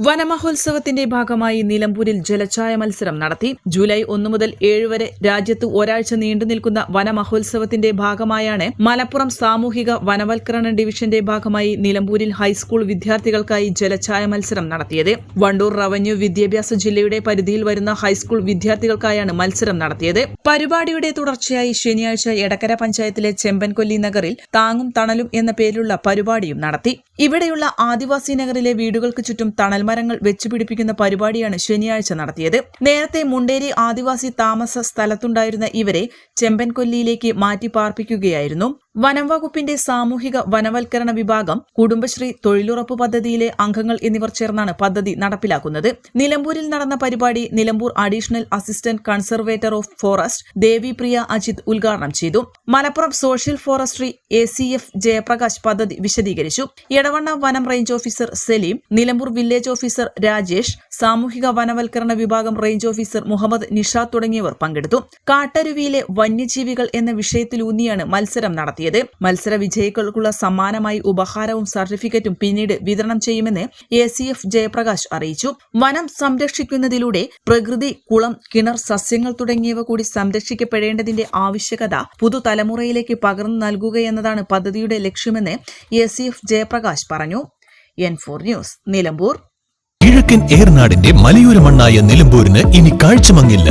വനമഹോത്സവത്തിന്റെ ഭാഗമായി നിലമ്പൂരിൽ ജലച്ചായ മത്സരം നടത്തി ജൂലൈ ഒന്ന് മുതൽ ഏഴ് വരെ രാജ്യത്ത് ഒരാഴ്ച നീണ്ടു നിൽക്കുന്ന വനമഹോത്സവത്തിന്റെ ഭാഗമായാണ് മലപ്പുറം സാമൂഹിക വനവൽക്കരണ ഡിവിഷന്റെ ഭാഗമായി നിലമ്പൂരിൽ ഹൈസ്കൂൾ വിദ്യാർത്ഥികൾക്കായി ജലച്ചായ മത്സരം നടത്തിയത്. വണ്ടൂർ റവന്യൂ വിദ്യാഭ്യാസ ജില്ലയുടെ പരിധിയിൽ വരുന്ന ഹൈസ്കൂൾ വിദ്യാർത്ഥികൾക്കായാണ് മത്സരം നടത്തിയത്. പരിപാടിയുടെ തുടർച്ചയായി ശനിയാഴ്ച എടക്കര പഞ്ചായത്തിലെ ചെമ്പൻകൊല്ലി നഗറിൽ താങ്ങും തണലും എന്ന പേരിലുള്ള പരിപാടിയും നടത്തി. ഇവിടെയുള്ള ആദിവാസി നഗറിലെ വീടുകൾക്ക് ചുറ്റും തണൽ മരങ്ങൾ വെച്ചുപിടിപ്പിക്കുന്ന പരിപാടിയാണ് ശനിയാഴ്ച നടത്തിയത്. നേരത്തെ മുണ്ടേരി ആദിവാസി താമസ സ്ഥലത്തുണ്ടായിരുന്ന ഇവരെ ചെമ്പൻകൊല്ലിയിലേക്ക് മാറ്റി പാർപ്പിക്കുകയായിരുന്നു വനം വകുപ്പിന്റെ സാമൂഹിക വനവൽക്കരണ വിഭാഗം കുടുംബശ്രീ തൊഴിലുറപ്പ് പദ്ധതിയിലെ അംഗങ്ങൾ എന്നിവർ ചേർന്നാണ് പദ്ധതി നടപ്പിലാക്കുന്നത്. നിലമ്പൂരിൽ നടന്ന പരിപാടി Nilambur additional assistant conservator of forest Devipriya Ajith ഉദ്ഘാടനം ചെയ്തു. Malappuram social forestry A C F Jayaprakash പദ്ധതി വിശദീകരിച്ചു. എടവണ്ണ വനം range officer Saleem Nilambur village officer Rajesh സാമൂഹിക വനവൽക്കരണ വിഭാഗം റേഞ്ച് ഓഫീസർ മുഹമ്മദ് നിഷാദ് തുടങ്ങിയവർ പങ്കെടുത്തു. കാട്ടരുവിയിലെ വന്യജീവികൾ എന്ന വിഷയത്തിലൂന്നിയാണ് മത്സരം നടത്തിയത്. മത്സര വിജയികൾക്കുള്ള സമ്മാനമായി ഉപഹാരവും സർട്ടിഫിക്കറ്റും പിന്നീട് വിതരണം ചെയ്യുമെന്ന് എ സി എഫ് ജയപ്രകാശ് അറിയിച്ചു. വനം സംരക്ഷിക്കുന്നതിലൂടെ പ്രകൃതി കുളം കിണർ സസ്യങ്ങൾ തുടങ്ങിയവ കൂടി സംരക്ഷിക്കപ്പെടേണ്ടതിന്റെ ആവശ്യകത പുതുതലമുറയിലേക്ക് പകർന്നു നൽകുകയെന്നതാണ് പദ്ധതിയുടെ ലക്ഷ്യമെന്ന് എ സി എഫ് ജയപ്രകാശ് പറഞ്ഞു. N four news Nilambur. കിഴക്കൻ ഏർനാടിന്റെ മലയോര മണ്ണായ നിലമ്പൂരിന് ഇനി കാഴ്ചമങ്ങില്ല